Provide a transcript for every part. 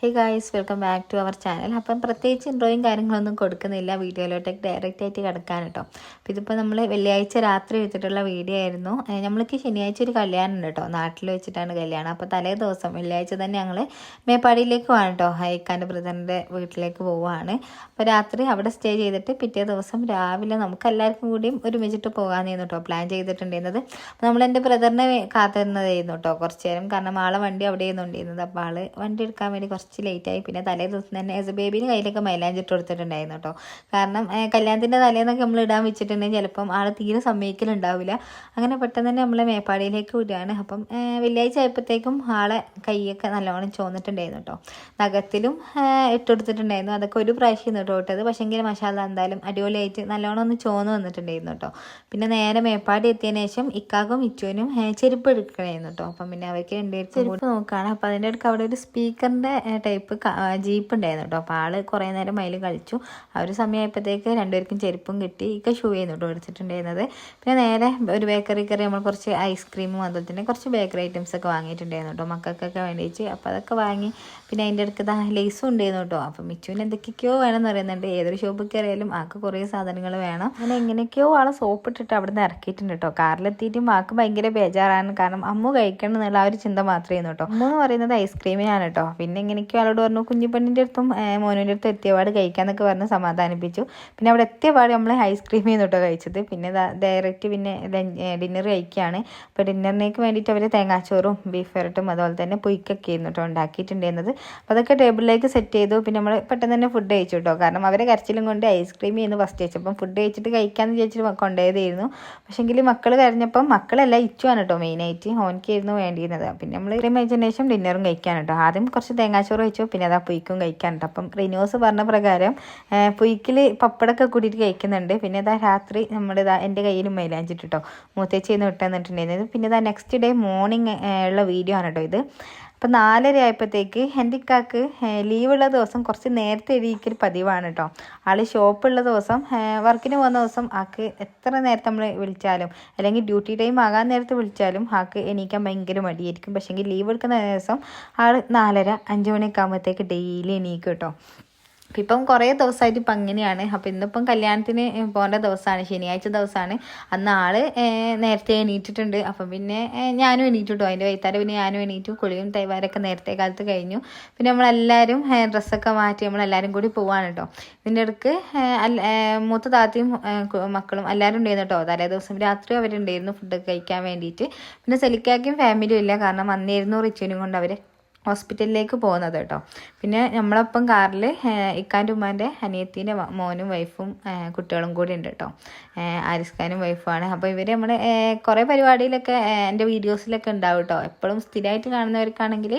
Hey guys welcome back to our channel അപ്പം പ്രത്യേകിച്ച് ഇൻട്രോയും കാര്യങ്ങളൊന്നും കൊടുക്കുന്നില്ല. വീഡിയോയിലോട്ടേക്ക് ഡയറക്റ്റ് ആയിട്ട് കിടക്കാൻ കേട്ടോ. അപ്പോൾ ഇതിപ്പോൾ നമ്മൾ വെള്ളിയാഴ്ച രാത്രി എടുത്തിട്ടുള്ള വീഡിയോ ആയിരുന്നു. നമ്മൾക്ക് ശനിയാഴ്ച ഒരു കല്യാണം ഉണ്ട് കേട്ടോ. നാട്ടിൽ വെച്ചിട്ടാണ് കല്യാണം. അപ്പോൾ തലേ ദിവസം വെള്ളിയാഴ്ച തന്നെ ഞങ്ങൾ മേപ്പാടിയിലേക്ക് പോകാൻ കേട്ടോ. ഹൈക്കാന്റെ ബ്രദറിന്റെ വീട്ടിലേക്ക് പോവുകയാണ് അപ്പോൾ രാത്രി അവിടെ സ്റ്റേ ചെയ്തിട്ട് പിറ്റേ ദിവസം രാവിലെ നമുക്ക് എല്ലാവർക്കും കൂടിയും ഒരുമിച്ചിട്ട് പോകാമെന്നായിരുന്നു കേട്ടോ. പ്ലാൻ ചെയ്തിട്ടുണ്ടായിരുന്നത്. അപ്പോൾ നമ്മൾ എന്റെ ബ്രദറിനെ കാത്തിരുന്നതായിരുന്നു കേട്ടോ കുറച്ച് നേരം. കാരണം ആളെ വണ്ടി അവിടെ ഉണ്ടായിരുന്നത് അപ്പോൾ ആൾ വണ്ടി എടുക്കാൻ വേണ്ടി കുറച്ച് ലേറ്റായി പിന്നെ തലേ ദിവസം തന്നെ ആസ് എ ബേബിന് കയ്യിലൊക്കെ മൈലാഞ്ചി ഇട്ട് കൊടുത്തിട്ടുണ്ടായിരുന്നു കേട്ടോ കാരണം കല്യാണത്തിന്റെ തലേന്നൊക്കെ നമ്മൾ ഇടാൻ വെച്ചിട്ടുണ്ടെങ്കിൽ ചിലപ്പം ആൾ തീരെ സമ്മതിക്കലുണ്ടാവില്ല. അങ്ങനെ പെട്ടെന്ന് തന്നെ നമ്മളെ മേപ്പാടിയിലേക്ക് വിടുകയാണ്. അപ്പം വെള്ളിയാഴ്ച ആയപ്പോഴത്തേക്കും ആളെ കൈയൊക്കെ നല്ലോണം ചോന്നിട്ടുണ്ടായിരുന്നു കേട്ടോ നഖത്തിലും ഇട്ടുകൊടുത്തിട്ടുണ്ടായിരുന്നു ഇട്ട് കൊടുത്തിട്ടുണ്ടായിരുന്നു. അതൊക്കെ ഒരു പ്രാവശ്യം ഇട്ട് കൊടുത്തത്. പക്ഷേങ്കിൽ മസാല എന്തായാലും അടിപൊളിയായിട്ട് നല്ലോണം ഒന്ന് ചോന്ന് വന്നിട്ടുണ്ടായിരുന്നു കേട്ടോ പിന്നെ നേരെ മേപ്പാടി എത്തിയതിന് ശേഷം ഇക്കാക്കും ഇച്ചുവിനും ചെരുപ്പ് എടുക്കണമായിരുന്നു കേട്ടോ അപ്പം പിന്നെ അവർക്ക് രണ്ടുപേർക്ക് ചെരുപ്പ് നോക്കുകയാണ് അപ്പം അതിന്റെ അടുക്ക് അവിടെ ഒരു സ്പീക്കറിന്റെ ടൈപ്പ് ജീപ്പ് ഉണ്ടായിരുന്നു കേട്ടോ. അപ്പോൾ ആൾ കുറേ നേരം അതിൽ കളിച്ചു. ആ ഒരു സമയമായപ്പോഴത്തേക്ക് രണ്ടുപേർക്കും ചെരുപ്പും കിട്ടി. ഇക്ക ഷൂ ചെയ്യുന്നു കേട്ടോ എടുത്തിട്ടുണ്ടായിരുന്നത്. പിന്നെ നേരെ ഒരു ബേക്കറി കയറി നമ്മൾ കുറച്ച് ഐസ്ക്രീമും അതുപോലെ തന്നെ കുറച്ച് ബേക്കറി ഐറ്റംസ് ഒക്കെ വാങ്ങിയിട്ടുണ്ടായിരുന്നു കേട്ടോ മക്കൾക്കൊക്കെ വേണ്ടിയിട്ട്. അപ്പോൾ അതൊക്കെ വാങ്ങി പിന്നെ അതിന്റെ അടുത്ത് ലേസും ഉണ്ടായിരുന്നു കേട്ടോ. അപ്പോൾ മിച്ചുവിന് എന്തൊക്കെയൊക്കെയോ വേണമെന്ന് പറയുന്നുണ്ട്. ഏതൊരു ഷോപ്പിൽ കയറിയാലും ആൾക്ക് കുറേ സാധനങ്ങൾ വേണം. അങ്ങനെ എങ്ങനെയൊക്കെയോ ആളെ സോപ്പ് ഇട്ടിട്ട് അവിടെ നിന്ന് ഇറക്കിയിട്ടുണ്ട് കേട്ടോ. കാറിലെത്തിയിട്ടും ആൾക്ക് ഭയങ്കര ബേജാറാണ്. കാരണം അമ്മു കഴിക്കണം എന്നുള്ള ആ ഒരു ചിന്ത മാത്രമേ കേട്ടോ. അമ്മ എന്ന് പറയുന്നത് ഐസ്ക്രീമിനാണ് കേട്ടോ. പിന്നെ എങ്ങനെയൊക്കെയോ ആളോട് പറഞ്ഞു കുഞ്ഞിപ്പെണ്ണിന്റെ അടുത്തും മോനുവിന്റെ അടുത്തും എത്തിയപാട് കഴിക്കാന്നൊക്കെ പറഞ്ഞ് സമാധാനിപ്പിച്ചു. പിന്നെ അവിടെ എത്തിയപാട് നമ്മൾ ഐസ്ക്രീം ചെയ്യുന്നു കേട്ടോ കഴിച്ചത്. പിന്നെ ഡയറക്റ്റ് പിന്നെ ഡിന്നർ കഴിക്കുകയാണ് അപ്പോൾ ഡിന്നറിനേക്ക് വേണ്ടിയിട്ട് അവർ തേങ്ങാച്ചോറും ബീഫ് വരട്ടും അതുപോലെ തന്നെ പുയ്ക്കൊക്കെ ആയിരുന്നു കേട്ടോ ഉണ്ടാക്കിയിട്ടുണ്ടായിരുന്നത്. അപ്പോൾ അതൊക്കെ ടേബിളിലേക്ക് സെറ്റ് ചെയ്തു. പിന്നെ നമ്മൾ പെട്ടെന്ന് തന്നെ ഫുഡ് കഴിച്ചു കേട്ടോ. കാരണം അവരെ കരച്ചിലും കൊണ്ട് ഐസ്ക്രീം ചെയ്യുന്നു ഫസ്റ്റ് കഴിച്ചപ്പം. ഫുഡ് കഴിച്ചിട്ട് കഴിക്കാമെന്ന് വിചാരിച്ചിട്ട് കൊണ്ടുപോയതായിരുന്നു. പക്ഷേങ്കിൽ മക്കൾ കരഞ്ഞപ്പം മക്കളല്ല ഇച്ചുവാണ് കേട്ടോ മെയിനായിട്ട് ഓനിക്കായിരുന്നു വേണ്ടിയിരുന്നത്. പിന്നെ നമ്മൾ ഇത്രയും കഴിച്ചതിന് ശേഷം ഡിന്നറും കഴിക്കാൻ കേട്ടോ. ആദ്യം കുറച്ച് തേങ്ങാച്ചോറ് കഴിച്ചു പിന്നെ അതാ പുയ്ക്കും കഴിക്കാനുണ്ട്. അപ്പം റിനോസ് പറഞ്ഞ പ്രകാരം പുയ്ക്കിൽ പപ്പടമൊക്കെ കൂട്ടിയിട്ട് കഴിക്കുന്നുണ്ട്. പിന്നെ ഇതാ രാത്രി നമ്മുടെ ഇതാ എന്റെ കയ്യിൽ മൈലാഞ്ചിട്ട് കേട്ടോ മൂത്തേച്ചിന്ന് വിട്ടെന്നിട്ടുണ്ടായിരുന്നത് പിന്നെ ഇതാ നെക്സ്റ്റ് ഡേ മോർണിംഗ് ഉള്ള വീഡിയോ ആണ് കേട്ടോ ഇത്. അപ്പം നാലര ആയപ്പോഴത്തേക്ക് എന്റെ ഇക്കാക്ക് ലീവുള്ള ദിവസം കുറച്ച് നേരത്തെ എഴുതിക്കൽ പതിവാണ് കേട്ടോ ആൾ ഷോപ്പുള്ള ദിവസം വർക്കിന് പോകുന്ന ദിവസം ആൾക്ക് എത്ര നേരത്തെ നമ്മൾ വിളിച്ചാലും അല്ലെങ്കിൽ ഡ്യൂട്ടി ടൈം ആകാൻ നേരത്തെ വിളിച്ചാലും ആൾക്ക് എണീക്കാൻ ഭയങ്കര മടിയായിരിക്കും. പക്ഷേങ്കിൽ ലീവ് എടുക്കുന്ന ദിവസം ആൾ നാലര അഞ്ച് മണിയൊക്കെ ആകുമ്പോഴത്തേക്ക് ഡെയിലി എണീക്കും കേട്ടോ അപ്പം ഇപ്പം കുറേ ദിവസമായിട്ട് ഇപ്പം അങ്ങനെയാണ്. അപ്പം ഇന്നിപ്പം കല്യാണത്തിന് പോകേണ്ട ദിവസമാണ്. ശനിയാഴ്ച ദിവസമാണ്. അന്ന് ആൾ നേരത്തെ എണീറ്റിട്ടുണ്ട്. അപ്പം പിന്നെ ഞാനും എണീറ്റിട്ടു. അതിന്റെ വൈകുന്നേരം പിന്നെ ഞാനും എണീറ്റു. കുളിയും തൈവാരൊക്കെ നേരത്തെ കാലത്ത് കഴിഞ്ഞു. പിന്നെ നമ്മളെല്ലാവരും ഡ്രസ്സൊക്കെ മാറ്റി നമ്മളെല്ലാവരും കൂടി പോവാണ് കേട്ടോ ഇതിന്റെ ഏഹ്, മൂത്ത താത്തയും മക്കളും എല്ലാവരും ഉണ്ടായിരുന്നു കേട്ടോ തലേ ദിവസം രാത്രി അവരുണ്ടായിരുന്നു ഫുഡ് കഴിക്കാൻ വേണ്ടിയിട്ട്. പിന്നെ സെലിക്കാക്കും ഫാമിലിയും ഇല്ല. കാരണം അന്നായിരുന്നു റിച്ചുവിനും കൊണ്ട് അവർ ഹോസ്പിറ്റലിലേക്ക് പോകുന്നത് കേട്ടോ. പിന്നെ നമ്മളൊപ്പം കാറിൽ ഇക്കാന്റെ ഉമ്മാന്റെ അനിയത്തിന്റെ മോനും വൈഫും കുട്ടികളും കൂടി ഉണ്ട് കേട്ടോ. ആരിസ്ഖാനും ആരിസ് ഖാനും വൈഫുമാണ്. അപ്പോൾ ഇവർ നമ്മൾ കുറേ പരിപാടിയിലൊക്കെ എന്റെ വീഡിയോസിലൊക്കെ ഉണ്ടാവും കേട്ടോ. എപ്പോഴും സ്ഥിരമായിട്ട് കാണുന്നവർക്കാണെങ്കിൽ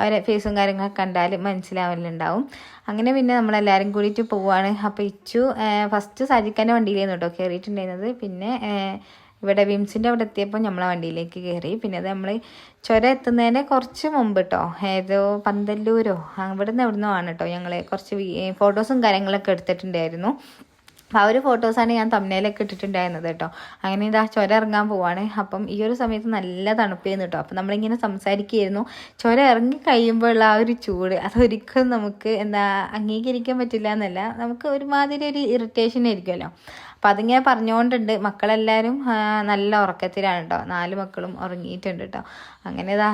അവരെ ഫേസും കാര്യങ്ങളൊക്കെ കണ്ടാൽ മനസ്സിലാവലുണ്ടാവും. അങ്ങനെ പിന്നെ നമ്മളെല്ലാവരും കൂടിയിട്ട് പോവുകയാണ് അപ്പോൾ ഇച്ചു ഫസ്റ്റ് സജിക്കാന്റെ വണ്ടിയിലായിരുന്നു കേട്ടോ കയറിയിട്ടുണ്ടായിരുന്നത് പിന്നെ ഇവിടെ വിംസിന്റെ അവിടെ എത്തിയപ്പോൾ നമ്മളെ വണ്ടിയിലേക്ക് കയറി പിന്നെ അത് നമ്മൾ ചുരം എത്തുന്നതിന് കുറച്ച് മുമ്പ് കേട്ടോ ഏതോ പന്തല്ലൂരോ അവിടെ നിന്ന് എവിടുന്നോ ആണ് കേട്ടോ ഞങ്ങൾ കുറച്ച് ഫോട്ടോസും കാര്യങ്ങളൊക്കെ എടുത്തിട്ടുണ്ടായിരുന്നു. ആ ഒരു ഫോട്ടോസാണ് ഞാൻ തമ്മിലൊക്കെ ഇട്ടിട്ടുണ്ടായിരുന്നത് കേട്ടോ. അങ്ങനെ ഇതാ ചുരം ഇറങ്ങാൻ പോവാണ്. അപ്പം ഈ ഒരു സമയത്ത് നല്ല തണുപ്പായിരുന്നു കേട്ടോ. അപ്പം നമ്മളിങ്ങനെ സംസാരിക്കുകയായിരുന്നു. ചുരം ഇറങ്ങി കഴിയുമ്പോഴുള്ള ആ ഒരു ചൂട് അതൊരിക്കലും നമുക്ക് എന്താ അംഗീകരിക്കാൻ പറ്റില്ല എന്നല്ല. നമുക്ക് ഒരുമാതിരി ഒരു ഇറിറ്റേഷൻ ആയിരിക്കുമല്ലോ. അപ്പം അതിങ്ങനെ പറഞ്ഞുകൊണ്ടുണ്ട് മക്കളെല്ലാവരും നല്ല ഉറക്കത്തിലാണ് കേട്ടോ നാല് മക്കളും ഉറങ്ങിയിട്ടുണ്ട് കേട്ടോ അങ്ങനെ ഇതാ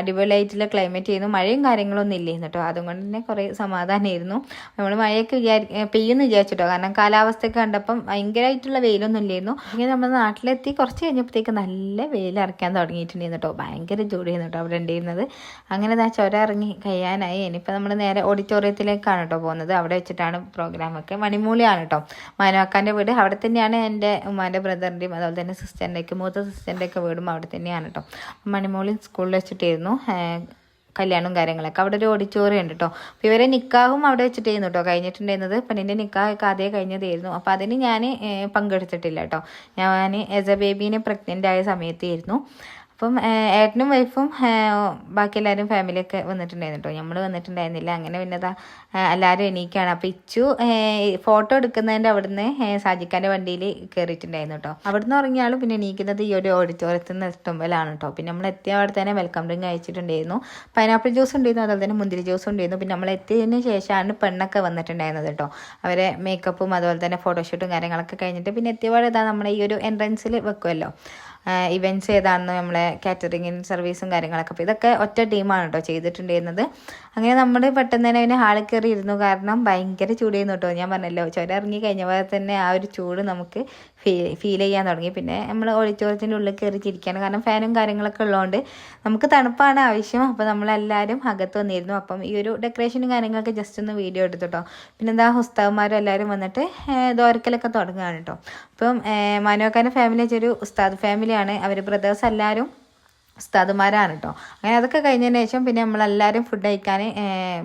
അടിപൊളിയായിട്ടുള്ള ക്ലൈമറ്റ് ചെയ്യുന്നു. മഴയും കാര്യങ്ങളൊന്നും ഇല്ലായിരുന്നു കേട്ടോ അതുകൊണ്ട് തന്നെ കുറേ സമാധാനമായിരുന്നു നമ്മൾ മഴയൊക്കെ വിചാരി പെയ്യുമെന്ന് വിചാരിച്ചിട്ടോ. കാരണം കാലാവസ്ഥയൊക്കെ കണ്ടപ്പം ഭയങ്കരമായിട്ടുള്ള വെയിലൊന്നും ഇല്ലായിരുന്നു ഇങ്ങനെ നമ്മുടെ നാട്ടിലെത്തി കുറച്ച് കഴിഞ്ഞപ്പോഴത്തേക്ക് നല്ല വെയിൽ ഇറക്കാൻ തുടങ്ങിയിട്ടുണ്ടായിരുന്നു കേട്ടോ ഭയങ്കര ചൂടായിരുന്നു കേട്ടോ അവിടെ ഉണ്ടായിരുന്നത് അങ്ങനെ ഇതാ ചുര ഇറങ്ങി കഴിയാനായി. ഇനിയിപ്പോൾ നമ്മൾ നേരെ ഓഡിറ്റോറിയത്തിലേക്കാണ് കേട്ടോ പോകുന്നത്. അവിടെ വെച്ചിട്ടാണ് പ്രോഗ്രാമൊക്കെ മണിമൂലിയാണ് കേട്ടോ മാനവാക്കാന്റെ വീട് അവിടെ തന്നെയാണ് എന്റെ ഉമ്മാന്റെ ബ്രദറിന്റെയും അതുപോലെ തന്നെ സിസ്റ്ററിന്റെയൊക്കെ മൂത്ത സിസ്റ്ററിന്റെയൊക്കെ വീടും അവിടെ തന്നെയാണ് കേട്ടോ മണിമോളിൻ സ്കൂളിൽ വെച്ചിട്ടായിരുന്നു കല്യാണവും കാര്യങ്ങളൊക്കെ. അവിടെ ഒരു ഓഡിറ്റോറിയം ഉണ്ട് കേട്ടോ അപ്പോൾ ഇവരെ നിക്കാഹും അവിടെ വെച്ചിട്ടായിരുന്നു കേട്ടോ കഴിഞ്ഞിട്ടുണ്ടായിരുന്നത്. പെണ്ണിന്റെ നിക്കാഹൊക്കെ അതേ കഴിഞ്ഞതായിരുന്നു. അപ്പോൾ അതിന് ഞാൻ പങ്കെടുത്തിട്ടില്ല കേട്ടോ ഞാൻ ആസ് എ ബേബീനെ പ്രഗ്നന്റ് ആയ സമയത്തായിരുന്നു. അപ്പം ഏട്ടനും വൈഫും ബാക്കി എല്ലാവരും ഫാമിലിയൊക്കെ വന്നിട്ടുണ്ടായിരുന്നു കേട്ടോ നമ്മൾ വന്നിട്ടുണ്ടായിരുന്നില്ല. അങ്ങനെ പിന്നെ എല്ലാവരും എണീക്കാണ്. അപ്പം ഇച്ചു ഫോട്ടോ എടുക്കുന്നതിന്റെ അവിടുന്ന് സാജിക്കാന്റെ വണ്ടിയിൽ കയറിയിട്ടുണ്ടായിരുന്നു കേട്ടോ അവിടുന്ന് ഇറങ്ങിയാലും പിന്നെ എണീക്കുന്നത് ഈ ഒരു ഓഡിറ്റോറിയത്തിൽ നിന്ന് എത്തുമ്പോഴാണ് കേട്ടോ പിന്നെ നമ്മൾ എത്തിയ അവിടെ തന്നെ വെൽക്കം ഡ്രിങ്ക് അയച്ചിട്ടുണ്ടായിരുന്നു പൈനാപ്പിൾ ജ്യൂസ് ഉണ്ടായിരുന്നു അതുപോലെ തന്നെ മുന്തിരി ജ്യൂസ് ഉണ്ടായിരുന്നു. പിന്നെ നമ്മൾ എത്തിയതിന് ശേഷമാണ് പെണ്ണൊക്കെ വന്നിട്ടുണ്ടായിരുന്നത് കേട്ടോ അവരെ മേക്കപ്പും അതുപോലെ തന്നെ ഫോട്ടോഷൂട്ടും കാര്യങ്ങളൊക്കെ കഴിഞ്ഞിട്ട് പിന്നെ എത്തിയപാട് ഇതാ നമ്മുടെ ഈ ഒരു എൻട്രൻസിൽ വെക്കുമല്ലോ ഇവന്റ്സ് ഏതാണെന്ന് നമ്മളെ കാറ്ററിങ്ങിന് സർവീസും കാര്യങ്ങളൊക്കെ. അപ്പോൾ ഇതൊക്കെ ഒറ്റ ടീമാണ് കേട്ടോ ചെയ്തിട്ടുണ്ടായിരുന്നത്. അങ്ങനെ നമ്മൾ പെട്ടെന്ന് തന്നെ അതിന് ഹാളിൽ കയറി ഇരുന്നു കാരണം ഭയങ്കര ചൂടായിരുന്നു കേട്ടോ ഞാൻ പറഞ്ഞല്ലോ ചുരം ഇറങ്ങി കഴിഞ്ഞപ്പോൾ തന്നെ ആ ഒരു ചൂട് നമുക്ക് ഫീൽ ഫീൽ ചെയ്യാൻ തുടങ്ങി. പിന്നെ നമ്മൾ ഓഡിറ്റോറിയത്തിന്റെ ഉള്ളിൽ കയറി ചിരിക്കുകയാണ് കാരണം ഫാനും കാര്യങ്ങളൊക്കെ ഉള്ളതുകൊണ്ട് നമുക്ക് തണുപ്പാണ് ആവശ്യം. അപ്പോൾ നമ്മളെല്ലാവരും അകത്ത് വന്നിരുന്നു. അപ്പം ഈ ഒരു ഡെക്കറേഷനും കാര്യങ്ങളൊക്കെ ജസ്റ്റ് ഒന്ന് വീഡിയോ എടുത്തുട്ടോ. പിന്നെ എന്താ ഉസ്താവുമാരും എല്ലാവരും വന്നിട്ട് ദോരക്കലൊക്കെ തുടങ്ങുകയാണ് കേട്ടോ അപ്പം മനോക്കാന്റെ ഫാമിലി വെച്ചൊരു ഉസ്താദ് ഫാമിലിയാണ് അവർ ബ്രദേഴ്സ് എല്ലാവരും ഉസ്താദുമാരാണ് കേട്ടോ അങ്ങനെ അതൊക്കെ കഴിഞ്ഞതിന് ശേഷം പിന്നെ നമ്മളെല്ലാവരും ഫുഡ് കഴിക്കാൻ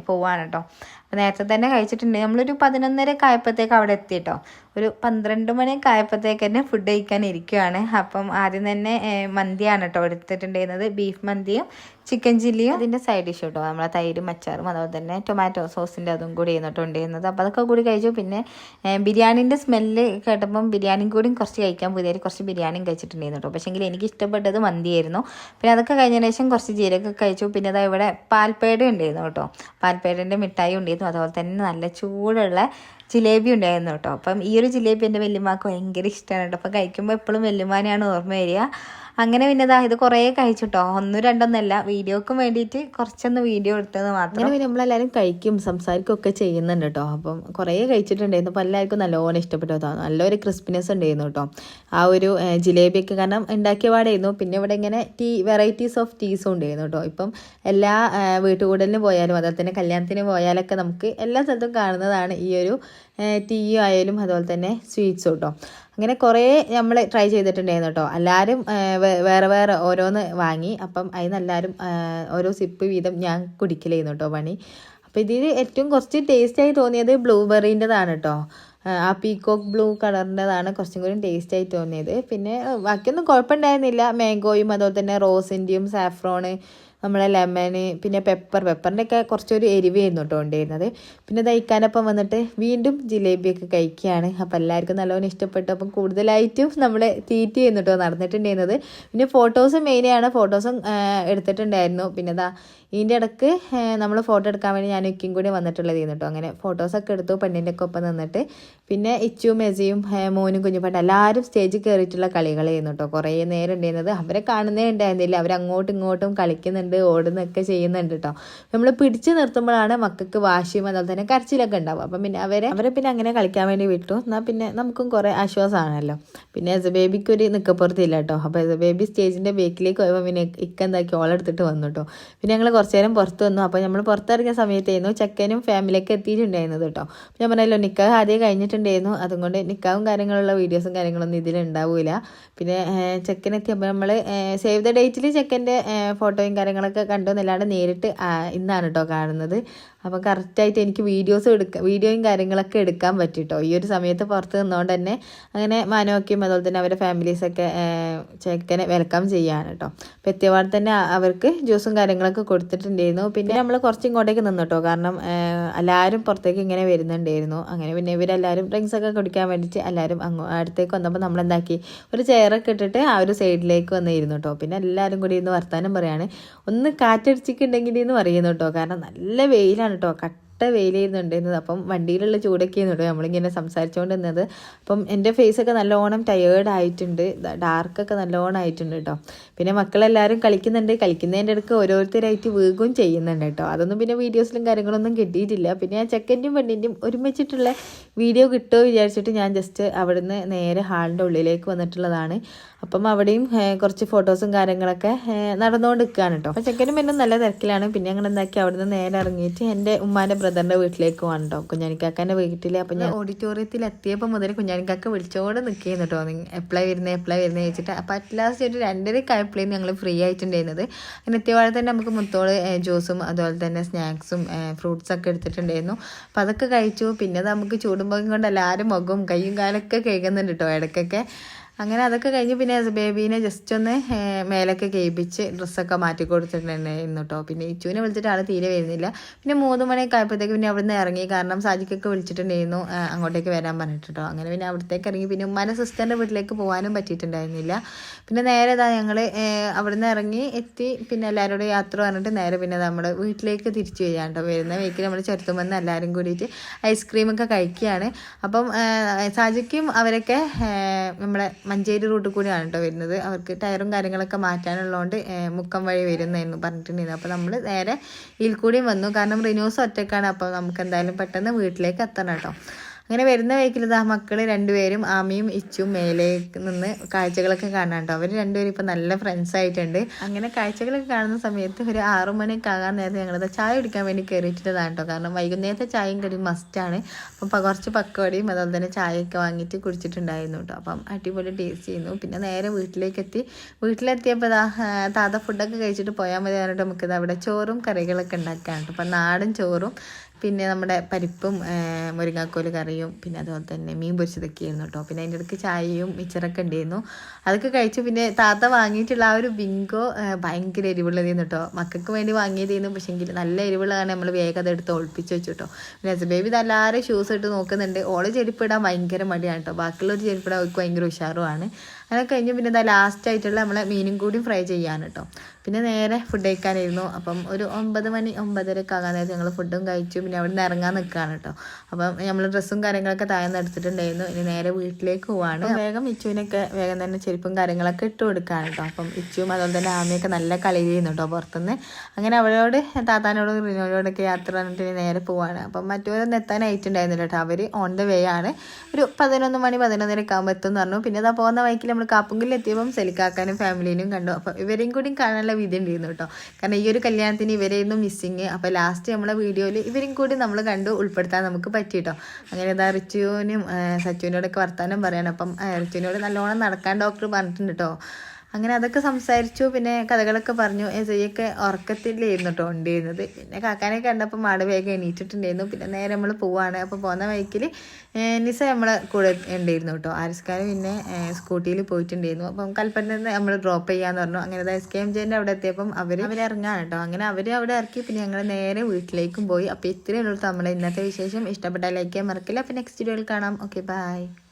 പോവാണ് കേട്ടോ നേരത്തെ തന്നെ കഴിച്ചിട്ടുണ്ട്. നമ്മളൊരു പതിനൊന്നരയൊക്കെ ആയപ്പോഴത്തേക്ക് അവിടെ എത്തി കേട്ടോ ഒരു പന്ത്രണ്ട് മണിയൊക്കെ ആയപ്പോഴത്തേക്ക് തന്നെ ഫുഡ് കഴിക്കാൻ ഇരിക്കുകയാണ് അപ്പം ആദ്യം തന്നെ മന്തിയാണ് കേട്ടോ എടുത്തിട്ടുണ്ടായിരുന്നത്. ബീഫ് മന്തിയും ചിക്കൻ ചില്ലിയും അതിന്റെ സൈഡ് ഡിഷ് കേട്ടോ നമ്മളെ തൈരും അച്ചാറും അതുപോലെ തന്നെ ടൊമാറ്റോ സോസിന്റെ അതും കൂടി ചെയ്യുന്നിട്ട് ഉണ്ടായിരുന്നത്. അപ്പോൾ അതൊക്കെ കൂടി കഴിച്ചു. പിന്നെ ബിരിയാണീന്റെ സ്മെല്ല് കേട്ടപ്പം ബിരിയാണിയും കൂടി കുറച്ച് കഴിക്കാൻ പുതിയ കുറച്ച് ബിരിയാണിയും കഴിച്ചിട്ടുണ്ടായിരുന്നു കേട്ടോ. പക്ഷേങ്കിൽ എനിക്ക് ഇഷ്ടപ്പെട്ടത് മന്തിയായിരുന്നു. പിന്നെ അതൊക്കെ കഴിഞ്ഞതിന് ശേഷം കുറച്ച് ജീരകമൊക്കെ കഴിച്ചു. പിന്നെ അതാ ഇവിടെ പാൽപ്പേട ഉണ്ടായിരുന്നു കേട്ടോ. പാൽപ്പേടന്റെ മിഠായി ഉണ്ടായിരുന്നു അതുപോലെ തന്നെ നല്ല ചൂടുള്ള ജിലേബി ഉണ്ടായിരുന്നു കേട്ടോ. അപ്പം ഈ ഒരു ജിലേബി എന്റെ വല്യമ്മക്ക് ഭയങ്കര ഇഷ്ടമാണ് കേട്ടോ. അപ്പം കഴിക്കുമ്പോൾ എപ്പോഴും വല്യമ്മാനെയാണ് ഓർമ്മ വരിക. അങ്ങനെ പിന്നെ ഇതാ ഇത് കുറേ കഴിച്ചു കേട്ടോ. ഒന്നും രണ്ടൊന്നല്ല. വീഡിയോക്ക് വേണ്ടിയിട്ട് കുറച്ചൊന്ന് വീഡിയോ എടുത്തത് മാത്രം. അങ്ങനെ പിന്നെ നമ്മളെല്ലാവരും കഴിക്കും സംസാരിക്കുകയൊക്കെ ചെയ്യുന്നുണ്ട് കേട്ടോ. അപ്പം കുറേ കഴിച്ചിട്ടുണ്ടായിരുന്നു. അപ്പോൾ എല്ലാവർക്കും നല്ലോണം ഇഷ്ടപ്പെട്ടു കേട്ടോ. നല്ലൊരു ക്രിസ്പിനെസ് ഉണ്ടായിരുന്നു കേട്ടോ. ആ ഒരു ജിലേബിയൊക്കെ കാരണം ഉണ്ടാക്കിയ പാടായിരുന്നു. പിന്നെ ഇവിടെ ഇങ്ങനെ ടീ വെറൈറ്റീസ് ഓഫ് ടീസും ഉണ്ടായിരുന്നു കേട്ടോ. ഇപ്പം എല്ലാ വീട്ടുകൂടലിന് പോയാലും അതുപോലെ തന്നെ കല്യാണത്തിന് പോയാലൊക്കെ നമുക്ക് എല്ലാ സ്ഥലത്തും കാണുന്നതാണ് ഈ ഒരു ടീ ആയാലും അതുപോലെ തന്നെ സ്വീറ്റ്സും കേട്ടോ അങ്ങനെ കുറേ നമ്മൾ ട്രൈ ചെയ്തിട്ടുണ്ടായിരുന്നു കേട്ടോ എല്ലാവരും വേറെ വേറെ ഓരോന്ന് വാങ്ങി. അപ്പം അതിന് എല്ലാവരും ഏഹ്, ഓരോ സിപ്പ് വീതം ഞാൻ കുടിക്കലായിരുന്നു കേട്ടോ പണി. അപ്പോൾ ഇതിൽ ഏറ്റവും കുറച്ച് ടേസ്റ്റായി തോന്നിയത് ബ്ലൂബെറിന്റെതാണ് കേട്ടോ ആ പീകോക്ക് ബ്ലൂ കളറിന്റെതാണ് കുറച്ചും കൂടി ടേസ്റ്റ് ആയി തോന്നിയത്. പിന്നെ ബാക്കിയൊന്നും കുഴപ്പമുണ്ടായിരുന്നില്ല മാംഗോയും അതുപോലെ തന്നെ റോസിന്റെയും സാഫ്രോണ് നമ്മളെ ലെമന് പിന്നെ പെപ്പർ പെപ്പറിന്റെ ഒക്കെ കുറച്ചൊരു എരിവായിരുന്നു കേട്ടോ ഉണ്ടായിരുന്നത്. പിന്നെ തയ്ക്കാനൊപ്പം വന്നിട്ട് വീണ്ടും ജിലേബിയൊക്കെ കഴിക്കുകയാണ്. അപ്പോൾ എല്ലാവർക്കും നല്ലോണം ഇഷ്ടപ്പെട്ടു. അപ്പം കൂടുതലായിട്ടും നമ്മൾ തീറ്റ് ചെയ്യുന്നു കേട്ടോ നടന്നിട്ടുണ്ടായിരുന്നത്. പിന്നെ ഫോട്ടോസ് മെയിനാണ് ഫോട്ടോസും എടുത്തിട്ടുണ്ടായിരുന്നു. പിന്നെ ഇതാ ഇതിന്റെ ഇടയ്ക്ക് നമ്മൾ ഫോട്ടോ എടുക്കാൻ വേണ്ടി ഞാൻ ഇക്കും കൂടി വന്നിട്ടുള്ളത് കേട്ടോ അങ്ങനെ ഫോട്ടോസൊക്കെ എടുത്തു പെണ്ണിന്റെ ഒക്കെ ഒപ്പം നിന്നിട്ട് പിന്നെ ഇച്ചു മെസിയും മോനും കുഞ്ഞുപാട്ട് എല്ലാവരും സ്റ്റേജിൽ കയറിയിട്ടുള്ള കളികളായിരുന്നു കേട്ടോ കുറേ നേരം ഉണ്ടായിരുന്നത്. അവരെ കാണുന്നേ ഉണ്ടായിരുന്നില്ല. അവർ അങ്ങോട്ടും ഇങ്ങോട്ടും കളിക്കുന്നുണ്ട് ഓടുന്നൊക്കെ ചെയ്യുന്നുണ്ട് കേട്ടോ നമ്മൾ പിടിച്ചു നിർത്തുമ്പോഴാണ് മക്കൾക്ക് വാശിയും അതുപോലെ തന്നെ കരച്ചിലൊക്കെ ഉണ്ടാവും അപ്പം പിന്നെ അവരെ അവരെ പിന്നെ അങ്ങനെ കളിക്കാൻ വേണ്ടി വിട്ടു. എന്നാൽ പിന്നെ നമുക്കും കുറേ ആശ്വാസമാണല്ലോ. പിന്നെ എസ് ബേബിക്ക് ഒരു നിൽക്കപ്പുറത്തില്ല കേട്ടോ അപ്പോൾ എസ് ബേബി സ്റ്റേജിന്റെ ബേക്കിലേക്ക് പോയപ്പോൾ പിന്നെ ഇക്ക എന്താക്കി ഓളെടുത്തിട്ട് വന്നു കേട്ടോ പിന്നെ ഞങ്ങൾ കുറച്ച് നേരം പുറത്ത് വന്നു. അപ്പോൾ നമ്മൾ പുറത്തിറങ്ങിയ സമയത്തായിരുന്നു ചെക്കനും ഫാമിലിയൊക്കെ എത്തിയിട്ടുണ്ടായിരുന്നത് കേട്ടോ ഞാൻ പറഞ്ഞല്ലോ നിക്കാഹ് ആദ്യം കഴിഞ്ഞിട്ടുണ്ടായിരുന്നു അതുകൊണ്ട് നിക്കാവും കാര്യങ്ങളുള്ള വീഡിയോസും കാര്യങ്ങളൊന്നും ഇതിലുണ്ടാവില്ല പിന്നെ ചെക്കനെത്തിയപ്പോൾ നമ്മൾ സേവ് ദ ഡേറ്റിൽ ചെക്കന്റെ ഫോട്ടോയും കാര്യങ്ങളൊക്കെ കണ്ടു എന്നല്ലാണ്ട് നേരിട്ട് ഇന്നാണ് കേട്ടോ കാണുന്നത്. അപ്പോൾ കറക്റ്റായിട്ട് എനിക്ക് വീഡിയോസ് എടുക്കാം വീഡിയോയും കാര്യങ്ങളൊക്കെ എടുക്കാൻ പറ്റും കേട്ടോ ഈ ഒരു സമയത്ത് പുറത്ത് നിന്നുകൊണ്ട് തന്നെ അങ്ങനെ മാനോക്കിയും അതുപോലെ തന്നെ അവരുടെ ഫാമിലീസൊക്കെ ചെക്കനെ വെൽക്കം ചെയ്യാണ് കേട്ടോ അപ്പം എത്തിയപാട് തന്നെ അവർക്ക് ജ്യൂസും കാര്യങ്ങളൊക്കെ കൊടുത്തിട്ടുണ്ടായിരുന്നു. പിന്നെ നമ്മൾ കുറച്ച് ഇങ്ങോട്ടേക്ക് നിന്നു കേട്ടോ കാരണം എല്ലാവരും പുറത്തേക്ക് ഇങ്ങനെ വരുന്നുണ്ടായിരുന്നു. അങ്ങനെ പിന്നെ ഇവരെല്ലാവരും ഡ്രിങ്ക്സ് ഒക്കെ കുടിക്കാൻ വേണ്ടിയിട്ട് എല്ലാവരും അങ്ങോ അടുത്തേക്ക് വന്നപ്പോൾ നമ്മൾ എന്താക്കി ഒരു ചെയറൊക്കെ ഇട്ടിട്ട് ആ ഒരു സൈഡിലേക്ക് വന്നിരുന്നു കേട്ടോ പിന്നെ എല്ലാവരും കൂടി ഇരുന്ന് വർത്താനം പറയാണ്. ഒന്ന് കാറ്റടിച്ചിട്ടുണ്ടെങ്കിൽ എന്ന് പറയുന്നു കേട്ടോ കാരണം നല്ല വെയിലാണ് കേട്ടോ കട്ട വെയിലായിരുന്നുണ്ടായിരുന്നത് അപ്പം വണ്ടിയിലുള്ള ചൂടൊക്കെ ആയിരുന്നു കേട്ടോ. നമ്മളിങ്ങനെ സംസാരിച്ചുകൊണ്ട് നിന്നത്. അപ്പം എന്റെ ഫേസൊക്കെ നല്ലോണം ടയേർഡ് ആയിട്ടുണ്ട്. ഡാർക്കൊക്കെ നല്ലോണം ആയിട്ടുണ്ട് കേട്ടോ. പിന്നെ മക്കളെല്ലാവരും കളിക്കുന്നുണ്ട്. കളിക്കുന്നതിന്റെ ഇടയ്ക്ക് ഓരോരുത്തരായിട്ട് വീകും ചെയ്യുന്നുണ്ട് കേട്ടോ. അതൊന്നും പിന്നെ വീഡിയോസിലും കാര്യങ്ങളൊന്നും കിട്ടിയിട്ടില്ല. പിന്നെ ആ ചെക്കന്റെയും പെണ്ണിന്റെയും ഒരുമിച്ചിട്ടുള്ള വീഡിയോ കിട്ടുമോ വിചാരിച്ചിട്ട് ഞാൻ ജസ്റ്റ് അവിടുന്ന് നേരെ ഹാളിന്റെ ഉള്ളിലേക്ക് വന്നിട്ടുള്ളതാണ്. അപ്പം അവിടെയും കുറച്ച് ഫോട്ടോസും കാര്യങ്ങളൊക്കെ നടന്നുകൊണ്ട് നിൽക്കുകയാണ് കേട്ടോ. അപ്പം ചെക്കനും പെണ്ണും നല്ല തിരക്കിലാണ്. പിന്നെ ഞങ്ങൾ എന്താക്കി അവിടുന്ന് നേരെ ഇറങ്ങിയിട്ട് എന്റെ ഉമ്മാന്റെ ബ്രദറിന്റെ വീട്ടിലേക്ക് വേണ്ടോ കുഞ്ഞാനിക്കാക്കാന്റെ വീട്ടിൽ അപ്പം ഞാൻ ഓഡിറ്റോറിയത്തിൽ എത്തിയപ്പോൾ മുതൽ കുഞ്ഞാനിക്കാക്ക വിളിച്ചോടെ നിൽക്കുന്നു കേട്ടോ എപ്പോഴാണ് വരുന്നത് എപ്പോഴാണ് വരുന്നത് ചോദിച്ചിട്ട് അപ്പോൾ അറ്റ്ലാസ്റ്റ് ഒരു രണ്ടര ആയപ്പോഴേക്കും ഞങ്ങൾ ഫ്രീ ആയിട്ടുണ്ടായിരുന്നത്. അങ്ങനെ എത്തിയപാടെ തന്നെ നമുക്ക് മുത്തോൾ ജ്യൂസും അതുപോലെ തന്നെ സ്നാക്സും ഫ്രൂട്ട്സ് ഒക്കെ എടുത്തിട്ടുണ്ടായിരുന്നു. അപ്പോൾ അതൊക്കെ കഴിച്ചു. പിന്നെ നമുക്ക് ചൂടുമ്പോൾ കൊണ്ട് എല്ലാവരും മുഖവും കൈയും കാലൊക്കെ കേൾക്കുന്നുണ്ട് കേട്ടോ ഇടയ്ക്കൊക്കെ. അങ്ങനെ അതൊക്കെ കഴിഞ്ഞ് പിന്നെ ബേബീനെ ജസ്റ്റ് ഒന്ന് മേലൊക്കെ കേൾപ്പിച്ച് ഡ്രസ്സൊക്കെ മാറ്റി കൊടുത്തിട്ടുണ്ടായിരുന്നു കേട്ടോ പിന്നെ ഇച്ചുവിനെ വിളിച്ചിട്ട് ആൾ തീരെ വരുന്നില്ല. പിന്നെ മൂന്ന് മണിയൊക്കെ ആയപ്പോഴത്തേക്ക് പിന്നെ അവിടുന്ന് ഇറങ്ങി. കാരണം സാജിക്കൊക്കെ വിളിച്ചിട്ടുണ്ടായിരുന്നു അങ്ങോട്ടേക്ക് വരാൻ പറഞ്ഞിട്ടോ അങ്ങനെ പിന്നെ അവിടത്തേക്ക് ഇറങ്ങി. പിന്നെ ഉമ്മാന്റെ സിസ്റ്ററിന്റെ വീട്ടിലേക്ക് പോകാനും പറ്റിയിട്ടുണ്ടായിരുന്നില്ല. പിന്നെ നേരെ ഇതാ ഞങ്ങൾ അവിടുന്ന് ഇറങ്ങി എത്തി. പിന്നെ എല്ലാവരോടും യാത്ര പറഞ്ഞിട്ട് നേരെ പിന്നെ നമ്മൾ വീട്ടിലേക്ക് തിരിച്ചു വരിക കേട്ടോ വരുന്ന വീക്കിൽ നമ്മൾ ചെറുത്തുമെന്ന് എല്ലാവരും കൂടിയിട്ട് ഐസ്ക്രീമൊക്കെ കഴിക്കുകയാണ്. അപ്പം സാജിക്കും അവരൊക്കെ നമ്മളെ മഞ്ചേരി റൂട്ടിൽ കൂടിയാണ് കേട്ടോ വരുന്നത്. അവർക്ക് ടയറും കാര്യങ്ങളൊക്കെ മാറ്റാനുള്ളതുകൊണ്ട് മുക്കം വഴി വരുന്നതെന്ന് പറഞ്ഞിട്ടുണ്ടായിരുന്നു അപ്പോൾ നമ്മൾ നേരെ ഇതിൽ കൂടിയും വന്നു. കാരണം റിനോസ് ഒറ്റക്കാണ് അപ്പോൾ നമുക്ക് എന്തായാലും പെട്ടെന്ന് വീട്ടിലേക്ക് എത്തണം കേട്ടോ. അങ്ങനെ വരുന്ന വഴിക്കിൽ ഇതാ മക്കൾ രണ്ടുപേരും ആമിയും ഇച്ചും മേലേക്ക് നിന്ന് കാഴ്ചകളൊക്കെ കാണാണ്ടോ അവർ രണ്ടുപേരും ഇപ്പം നല്ല ഫ്രണ്ട്സ് ആയിട്ടുണ്ട്. അങ്ങനെ കാഴ്ചകളൊക്കെ കാണുന്ന സമയത്ത് ഒരു ആറു മണിയൊക്കെ ആകാൻ നേരത്തെ ഞങ്ങളിത് ചായ കുടിക്കാൻ വേണ്ടി കയറിയിട്ടുള്ളതാണ് കേട്ടോ കാരണം വൈകുന്നേരത്തെ ചായയും കടി മസ്റ്റാണ് അപ്പം കുറച്ച് പക്കവടിയും അതുപോലെ തന്നെ ചായയൊക്കെ വാങ്ങിയിട്ട് കുടിച്ചിട്ടുണ്ടായിരുന്നു കേട്ടോ അപ്പം അടിപൊളി ടേസ്റ്റ് ചെയ്യുന്നു. പിന്നെ നേരെ വീട്ടിലേക്ക് എത്തി വീട്ടിലെത്തിയപ്പോൾ താത്ത ഫുഡൊക്കെ കഴിച്ചിട്ട് പോയാൽ മതി പറഞ്ഞിട്ട് നമുക്കിത് അവിടെ ചോറും കറികളൊക്കെ ഉണ്ടാക്കാൻ കേട്ടോ അപ്പം നാടൻ ചോറും പിന്നെ നമ്മുടെ പരിപ്പും മുരിങ്ങാക്കോൽ കറിയും പിന്നെ അതുപോലെ തന്നെ മീൻ പൊരിച്ചതൊക്കെ ആയിരുന്നു കേട്ടോ. പിന്നെ അതിന്റെ ഇടയ്ക്ക് ചായയും മിച്ചറൊക്കെ ഉണ്ടായിരുന്നു. അതൊക്കെ കഴിച്ചു. പിന്നെ താത്ത വാങ്ങിയിട്ടുള്ള ആ ഒരു ബിങ്കോ ഭയങ്കര എരിവുള്ളതായിരുന്നു കേട്ടോ. മക്കൾക്ക് വേണ്ടി വാങ്ങിയതായിരുന്നു പക്ഷേ എങ്കിൽ നല്ല എരിവുള്ളതാണ്. നമ്മൾ വേഗം അതെടുത്ത് ഒളിപ്പിച്ച് വെച്ചു കേട്ടോ. പിന്നെ എസ് ബേബി ഇതെല്ലാവരും ഷൂസ് ഇട്ട് നോക്കുന്നുണ്ട്. ഓൾ ചെരുപ്പിടാൻ ഭയങ്കര മടിയാണ് കേട്ടോ. ബാക്കിയുള്ളൊരു ചെരുപ്പിടാൻ അവർക്ക് ഭയങ്കര ഉഷാറുമാണ്. അങ്ങനെ കഴിഞ്ഞ് പിന്നെ ഇതാ ലാസ്റ്റ് ആയിട്ടുള്ള നമ്മളെ മീനും കൂടി ഫ്രൈ ചെയ്യാൻ കേട്ടോ. പിന്നെ നേരെ ഫുഡ് കഴിക്കാനായിരുന്നു. അപ്പം ഒരു ഒമ്പത് മണി ഒമ്പതരയൊക്കെ ആകാൻ നേരത്തെ ഞങ്ങൾ ഫുഡും കഴിച്ചു. പിന്നെ അവിടെ നിന്ന് ഇറങ്ങാൻ നിൽക്കുകയാണ് കേട്ടോ അപ്പം നമ്മൾ ഡ്രസ്സും കാര്യങ്ങളൊക്കെ താഴ്ന്ന് എടുത്തിട്ടുണ്ടായിരുന്നു. ഇനി നേരെ വീട്ടിലേക്ക് പോവാണ്. വേഗം ഇച്ചുവിനൊക്കെ വേഗം തന്നെ ചെരുപ്പും കാര്യങ്ങളൊക്കെ ഇട്ട് കൊടുക്കുകയാണ് കേട്ടോ അപ്പം ഇച്ചുവും അതുപോലെ തന്നെ ആമയൊക്കെ നല്ല ചെയ്യുന്നു കേട്ടോ പുറത്തുനിന്ന്. അങ്ങനെ അവരോട് താത്താനോടും റിനോയോടൊക്കെ യാത്ര പറഞ്ഞിട്ട് നേരെ പോവാണ്. അപ്പം മറ്റവരൊന്നും എത്താനായിട്ടുണ്ടായിരുന്നില്ല കേട്ടോ അവർ ഓൺ ദ വേ ആണ്. ഒരു പതിനൊന്ന് മണി പതിനൊന്നരക്ക് ആകുമ്പോൾ എത്തും എന്ന് പറഞ്ഞു. പിന്നെ അതാ പോകുന്ന വൈക്കിൽ നമ്മൾ കാപ്പുങ്കിൽ എത്തിയപ്പം സെലിക്കാക്കാനും ഫാമിലിയിലും കണ്ടു. അപ്പം ഇവരെയും കൂടി കാണാനുള്ള വിധി ഉണ്ടായിരുന്നു കേട്ടോ. കാരണം ഈ ഒരു കല്യാണത്തിന് ഇവരെയൊന്നും മിസ്സിങ് അപ്പോൾ ലാസ്റ്റ് നമ്മളെ വീഡിയോയിൽ ഇവരും കൂടി നമ്മൾ കണ്ട് ഉൾപ്പെടുത്താൻ നമുക്ക് പറ്റി കേട്ടോ. അങ്ങനെ ഇതാ റിച്ചുവിനും സച്ചുവിനോടൊക്കെ വർത്താനം പറയണം. അപ്പം റിച്ചുവിനോട് നല്ലോണം നടക്കാൻ ഡോക്ടർ പറഞ്ഞിട്ടുണ്ട് കേട്ടോ. അങ്ങനെ അതൊക്കെ സംസാരിച്ചു പിന്നെ കഥകളൊക്കെ പറഞ്ഞു. എസയൊക്കെ ഉറക്കത്തിലായിരുന്നു കേട്ടോ ഉണ്ടായിരുന്നത്. പിന്നെ കാക്കാനെ കണ്ടപ്പോൾ മാട് വേഗം എണീറ്റിട്ടുണ്ടായിരുന്നു. പിന്നെ നേരെ നമ്മൾ പോവാണ്. അപ്പോൾ പോകുന്ന വഴിക്കിൽ നിസ നമ്മളെ കൂടെ ഉണ്ടായിരുന്നു കേട്ടോ ആരിസ്കാർ പിന്നെ സ്കൂട്ടിയിൽ പോയിട്ടുണ്ടായിരുന്നു. അപ്പം കൽപ്പറ്റ നിന്ന് നമ്മൾ ഡ്രോപ്പ് ചെയ്യാന്ന് പറഞ്ഞു. അങ്ങനെ എസ് കെ എം ജെന്റെ അവിടെ എത്തിയപ്പം അവർ അവർ ഇറങ്ങാണ് കേട്ടോ അങ്ങനെ അവർ അവിടെ ഇറക്കി. പിന്നെ ഞങ്ങൾ നേരെ വീട്ടിലേക്കും പോയി. അപ്പോൾ ഇത്രയേ ഉള്ളൂ നമ്മളെ ഇന്നത്തെ വിശേഷം. ഇഷ്ടപ്പെട്ടാൽ ലൈക്ക് ചെയ്യാൻ മറക്കില്ല. അപ്പോൾ നെക്സ്റ്റ് വീഡിയോയിൽ കാണാം. Okay bye